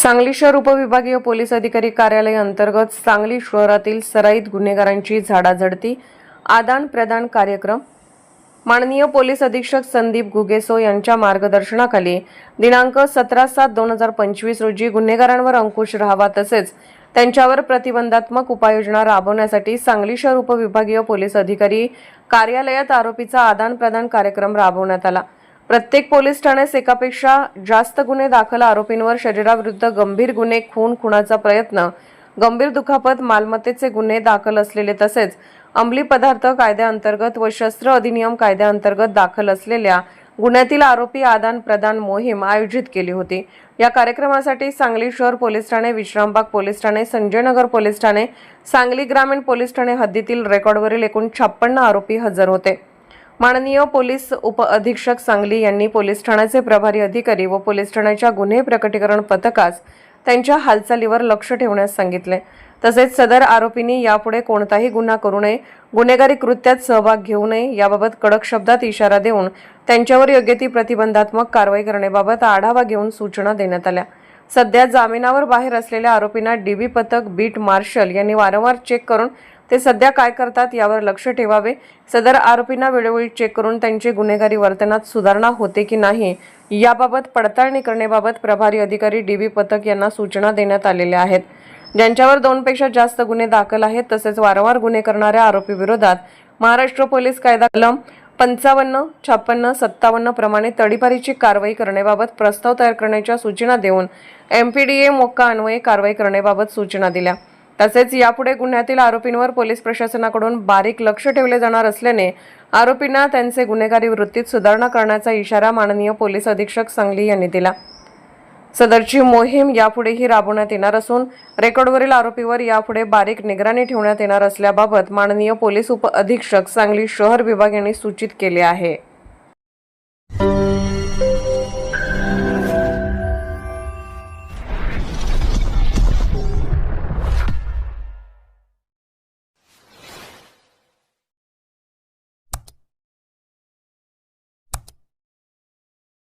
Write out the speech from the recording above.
सांगली शहर उपविभागीय पोलीस अधिकारी कार्यालय अंतर्गत सांगली शहरातील सराईत गुन्हेगारांची झाडाझडती आदान प्रदान कार्यक्रम. माननीय पोलीस अधीक्षक संदीप गुगेसो यांच्या मार्गदर्शनाखाली दिनांक सतरा सात दोन हजार पंचवीस रोजी गुन्हेगारांवर अंकुश राहावा तसेच त्यांच्यावर प्रतिबंधात्मक उपाययोजना राबवण्यासाठी सांगली शहर उपविभागीय पोलीस अधिकारी कार्यालयात आरोपीचा आदान प्रदान कार्यक्रम राबवण्यात आला. प्रत्येक पोलीस ठाण्यास एकापेक्षा जास्त गुन्हे दाखल आरोपींवर शरीराविरुद्ध गंभीर गुन्हे खून खुनाचा प्रयत्न. गंभीर दुखापत मालमत्तेचे गुन्हे दाखल असलेले तसेच अंमली पदार्थ कायद्याअंतर्गत व शस्त्र अधिनियम कायद्याअंतर्गत दाखल असलेल्या गुन्ह्यातील आरोपी आदान प्रदान मोहीम आयोजित केली होती. या कार्यक्रमासाठी सांगली शहर पोलीस ठाणे विश्रामबाग पोलीस ठाणे संजयनगर पोलीस ठाणे सांगली ग्रामीण पोलीस ठाणे हद्दीतील रेकॉर्डवरील एकूण छप्पन्न आरोपी हजर होते. माननीय पोलीस उप अधीक्षक सांगली यांनी पोलीस ठाण्याचे प्रभारी अधिकारी व पोलीस ठाण्याच्या गुन्हे प्रकटीकरण पथकास त्यांच्या हालचालीवर लक्ष ठेवण्यास सांगितले. तसेच सदर आरोपींनी यापुढे कोणताही गुन्हा करू नये गुन्हेगारी कृत्यात सहभाग घेऊ नये याबाबत कडक शब्दात इशारा देऊन त्यांच्यावर योग्य ती प्रतिबंधात्मक कारवाई करण्याबाबत आढावा घेऊन सूचना देण्यात आल्या. सध्या जामिनावर बाहेर असलेल्या आरोपींना डीबी पथक बीट मार्शल यांनी वारंवार चेक करून ते सध्या काय करतात यावर लक्ष ठेवावे. सदर आरोपींना वेळोवेळी चेक करून त्यांचे गुन्हेगारी वर्तनात सुधारणा होते की नाही याबाबत पडताळणी करण्याबाबत प्रभारी अधिकारी डी बी पथक यांना सूचना देण्यात आलेल्या आहेत. ज्यांच्यावर दोनपेक्षा जास्त गुन्हे दाखल आहेत तसेच वारंवार गुन्हे करणाऱ्या आरोपी विरोधात महाराष्ट्र पोलीस कायदा कलम पंचावन्न छप्पन्न सत्तावन्न प्रमाणे तडीपारीची कारवाई करण्याबाबत प्रस्ताव तयार करण्याच्या सूचना देऊन M P D A MCOCA अन्वये कारवाई करण्याबाबत सूचना दिल्या. तसेच यापुढे गुन्ह्यातील आरोपींवर पोलीस प्रशासनाकडून बारीक लक्ष ठेवले जाणार असल्याने आरोपींना त्यांचे गुन्हेगारी वृत्तीत सुधारणा करण्याचा इशारा माननीय पोलीस अधीक्षक सांगली यांनी दिला. सदरची मोहीम यापुढेही राबवण्यात येणार असून रेकॉर्डवरील आरोपीवर यापुढे बारीक निगराणी ठेवण्यात येणार असल्याबाबत माननीय पोलीस उपअधीक्षक सांगली शहर विभाग यांनी सूचित केले आहे.